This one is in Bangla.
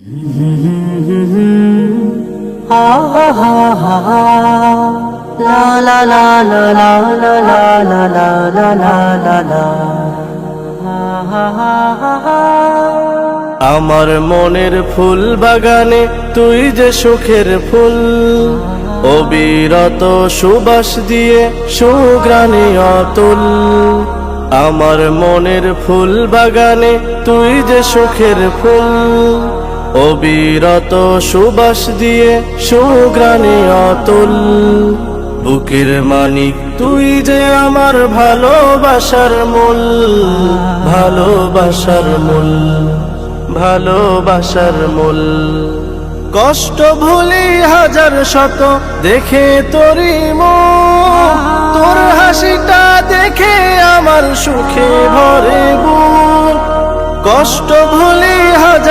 আমার মনের ফুল বাগানে তুই যে সুখের ফুল, অবিরত সুবাস দিয়ে সুগ্রাণী অতুল। আমার মনের ফুল বাগানে তুই যে সুখের ফুল অবিরত সুবাস দিয়ে সুগ্রাণী অতুল। বুকের মানিক, তুই যে আমার ভালোবাসার মূল ভালোবাসার মূল ভালোবাসার মূল। কষ্ট ভুলি হাজার শত দেখে তোরি তোর হাসিটা দেখে আমার সুখে ভরে কষ্ট ভুলি হাজার